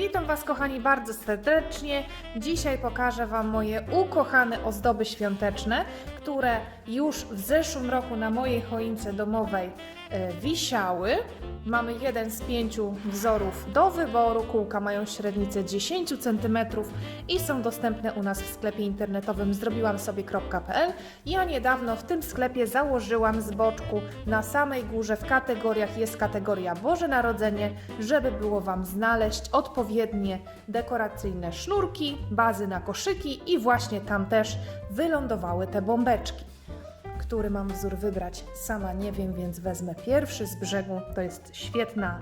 Witam Was, kochani, bardzo serdecznie. Dzisiaj pokażę Wam moje ukochane ozdoby świąteczne, które już w zeszłym roku na mojej choince domowej e, wisiały. Mamy jeden z pięciu wzorów do wyboru. Kółka mają średnicę 10 cm i są dostępne u nas w sklepie internetowym zrobiłam sobie.pl. Ja niedawno w tym sklepie założyłam z boczku na samej górze w kategoriach jest kategoria Boże Narodzenie, żeby było Wam znaleźć odpowiednie dekoracyjne sznurki, bazy na koszyki i właśnie tam też wylądowały te bombeczki. Który mam wzór wybrać, sama nie wiem, więc wezmę pierwszy z brzegu. To jest świetna,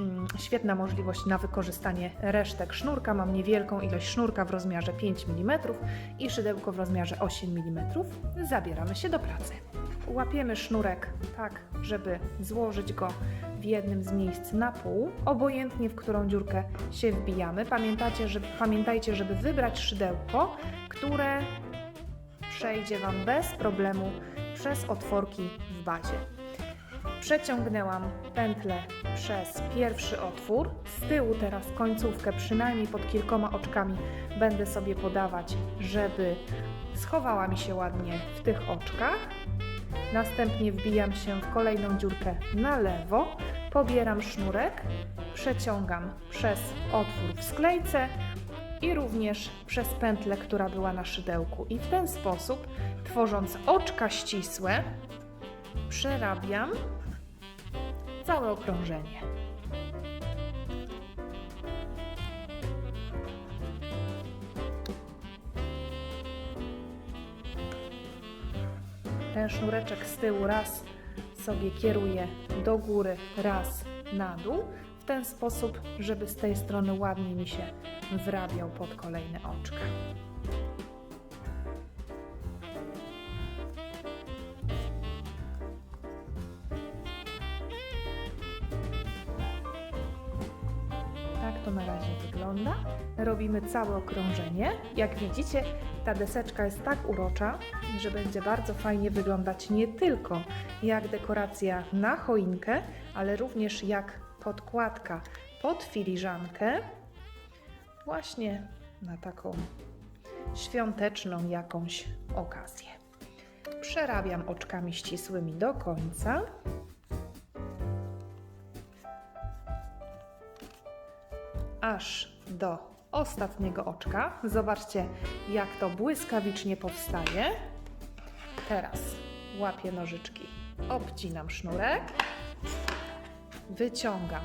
mm, świetna możliwość na wykorzystanie resztek sznurka. Mam niewielką ilość sznurka w rozmiarze 5 mm i szydełko w rozmiarze 8 mm. Zabieramy się do pracy. Łapiemy sznurek tak, żeby złożyć go w jednym z miejsc na pół, obojętnie w którą dziurkę się wbijamy. Pamiętacie, że, pamiętajcie, żeby wybrać szydełko, które przejdzie Wam bez problemu przez otworki w bazie. Przeciągnęłam pętlę przez pierwszy otwór. Z tyłu teraz końcówkę, przynajmniej pod kilkoma oczkami, będę sobie podawać, żeby schowała mi się ładnie w tych oczkach. Następnie wbijam się w kolejną dziurkę na lewo, pobieram sznurek, przeciągam przez otwór w sklejce i również przez pętlę, która była na szydełku. I w ten sposób, tworząc oczka ścisłe, przerabiam całe okrążenie. Ten sznureczek z tyłu raz sobie kieruję do góry, raz na dół, ten sposób, żeby z tej strony ładnie mi się wrabiał pod kolejne oczka. Tak to na razie wygląda. Robimy całe okrążenie. Jak widzicie, ta deseczka jest tak urocza, że będzie bardzo fajnie wyglądać nie tylko jak dekoracja na choinkę, ale również jak podkładka pod filiżankę, właśnie na taką świąteczną jakąś okazję. Przerabiam oczkami ścisłymi do końca. aż do ostatniego oczka. Zobaczcie, jak to błyskawicznie powstaje. Teraz łapię nożyczki, obcinam sznurek, wyciągam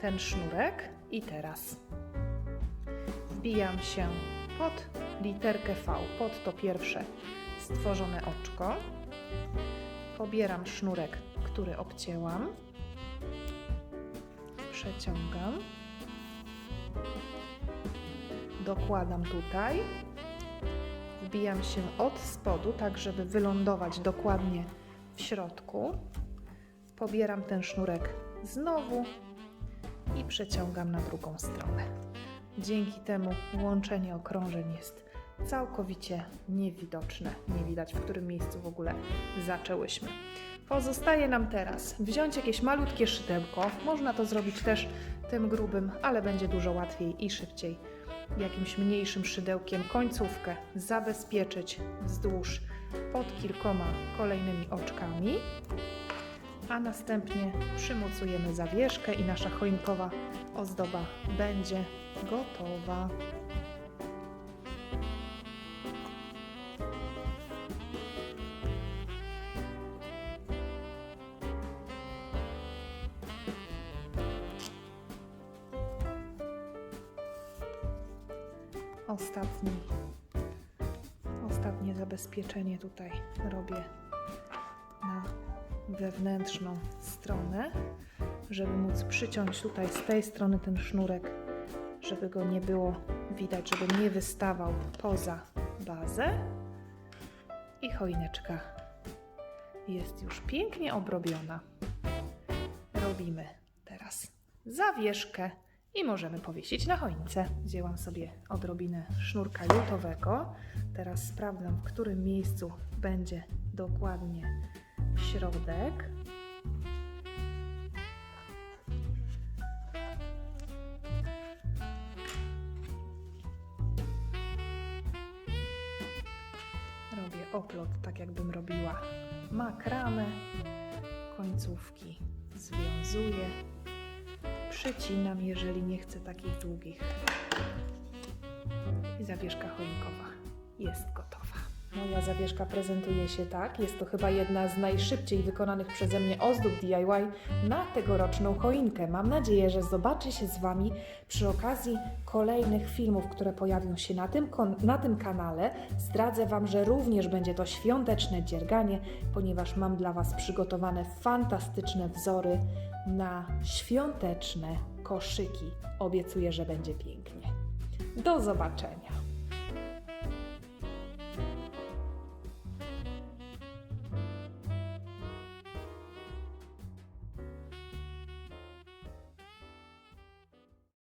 ten sznurek i teraz wbijam się pod literkę V, pod to pierwsze stworzone oczko. Pobieram sznurek, który obcięłam. Przeciągam, dokładam tutaj, wbijam się od spodu, tak żeby wylądować dokładnie w środku, pobieram ten sznurek znowu i przeciągam na drugą stronę. Dzięki temu łączenie okrążeń jest całkowicie niewidoczne. Nie widać, w którym miejscu w ogóle zaczęłyśmy. Pozostaje nam teraz wziąć jakieś malutkie szydełko. Można to zrobić też tym grubym, ale będzie dużo łatwiej i szybciej. Jakimś mniejszym szydełkiem końcówkę zabezpieczyć wzdłuż pod kilkoma kolejnymi oczkami, a następnie przymocujemy zawieszkę i nasza choinkowa ozdoba będzie gotowa. ostatni, ostatnie zabezpieczenie tutaj robię wewnętrzną stronę, żeby móc przyciąć tutaj z tej strony ten sznurek, żeby go nie było widać, żeby nie wystawał poza bazę. I choineczka jest już pięknie obrobiona. Robimy teraz zawieszkę i możemy powiesić na choince. Wzięłam sobie odrobinę sznurka jutowego. Teraz sprawdzam, w którym miejscu będzie dokładnie środek. Robię oplot, tak jakbym robiła makramę. Końcówki związuję. Przycinam, jeżeli nie chcę takich długich. I zawieszka choinkowa jest gotowa. Moja zawieszka prezentuje się tak. Jest to chyba jedna z najszybciej wykonanych przeze mnie ozdób DIY na tegoroczną choinkę. Mam nadzieję, że zobaczę się z Wami przy okazji kolejnych filmów, które pojawią się na tym, na tym kanale. Zdradzę Wam, że również będzie to świąteczne dzierganie, ponieważ mam dla Was przygotowane fantastyczne wzory na świąteczne koszyki. Obiecuję, że będzie pięknie. Do zobaczenia.